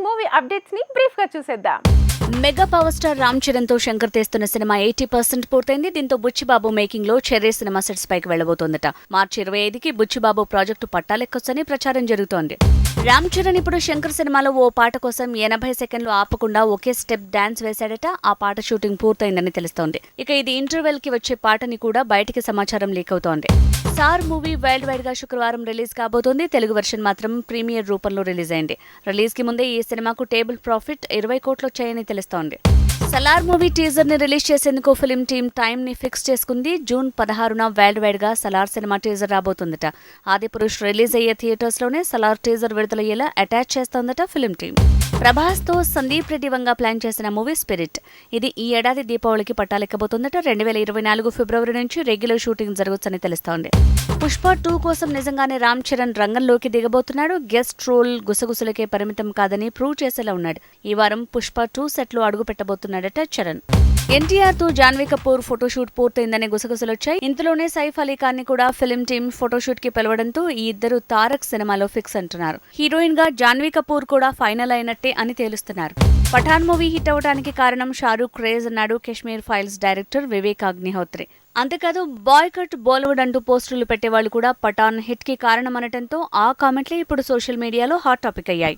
Interesting movie అప్డేట్స్ని బ్రీఫ్గా చూసేద్దాం. మెగా పవర్ స్టార్ రామ్ చరణ్తో శంకర్ తీస్తున్న సినిమా ఎయిటీ పర్సెంట్ పూర్తయింది. దీంతో బుచ్చిబాబు మేకింగ్లో చెర్రీ సినిమా సెట్స్ పైకి వెళ్ళబోతోందట మార్చి ఇరవై ఐదుకి బుచ్చిబాబు ప్రాజెక్టు పట్టాలెక్కొచ్చని ప్రచారం జరుగుతోంది. రామ్ చరణ్ ఇప్పుడు శంకర్ సినిమాలో ఓ పాట కోసం ఎనభై సెకండ్లు ఆపకుండా ఒకే స్టెప్ డాన్స్ వేశాడట. ఆ పాట షూటింగ్ పూర్తయిందని తెలుస్తోంది. ఇక ఇది ఇంటర్వెల్కి వచ్చే పాటని కూడా బయటికి సమాచారం లీక్ అవుతోంది. సార్ మూవీ వరల్డ్ వైడ్గా శుక్రవారం రిలీజ్ కాబోతోంది. తెలుగు వెర్షన్ మాత్రం ప్రీమియర్ రూపంలో రిలీజ్ అయింది. రిలీజ్కి ముందే ఈ సినిమాకు టేబుల్ ప్రాఫిట్ ఇరవై కోట్లు వచ్చాయని తెలుస్తోంది. సలార్ మూవీ టీజర్ని రిలీజ్ చేసేందుకు ఫిలిం టీమ్ టైం ని ఫిక్స్ చేసుకుంది. జూన్ పదహారున వరల్డ్ వైడ్గా సలార్ సినిమా టీజర్ రాబోతుందట. ఆదిపురుష్ రిలీజ్ అయ్యే థియేటర్స్లోనే సలార్ టీజర్ విడుదలయ్యేలా అటాచ్ చేస్తోందట ఫిలిం టీమ్ ప్రభాస్తో సందీప్ రెడ్డి వంగ ప్లాన్ చేసిన మూవీ స్పిరిట్ ఇది ఈ ఏడాది దీపావళికి పట్టాలెక్కబోతుందట. రెండు వేల ఇరవై నాలుగు ఫిబ్రవరి నుంచి రెగ్యులర్ షూటింగ్ జరుగుతుందని తెలుస్తోంది. పుష్ప టూ కోసం నిజంగానే రామ్ చరణ్ రంగంలోకి దిగబోతున్నాడు. గెస్ట్ రోల్ గుసగుసలకే పరిమితం కాదని ప్రూవ్ చేసేలా ఉన్నాడు. ఈ వారం పుష్ప టూ సెట్లో అడుగు చేస్తున్నాడట చరణ్. ఎన్టీఆర్తో జాన్వీ కపూర్ ఫోటోషూట్ పూర్తయిందని గుసగుసలొచ్చాయి. ఇంతలోనే సైఫ్ అలీ ఖాన్ని కూడా ఫిలిం టీమ్ ఫోటోషూట్కి పిలవడంతో ఈ ఇద్దరు తారక్ సినిమాలో ఫిక్స్ అంటున్నారు. హీరోయిన్గా జాన్వీ కపూర్ కూడా ఫైనల్ అయినట్టే అని తేలుస్తున్నారు. పఠాన్ మూవీ హిట్ అవడానికి కారణం షారూక్ క్రేజ్ అన్నాడు కశ్మీర్ ఫైల్స్ డైరెక్టర్ వివేక్ అగ్నిహోత్రి. అంతేకాదు బాయ్ కట్ బాలీవుడ్ అంటూ పోస్టులు పెట్టేవాళ్ళు కూడా పఠాన్ హిట్కి కారణమనటంతో ఆ కామెంట్లే ఇప్పుడు సోషల్ మీడియాలో హాట్ టాపిక్ అయ్యాయి.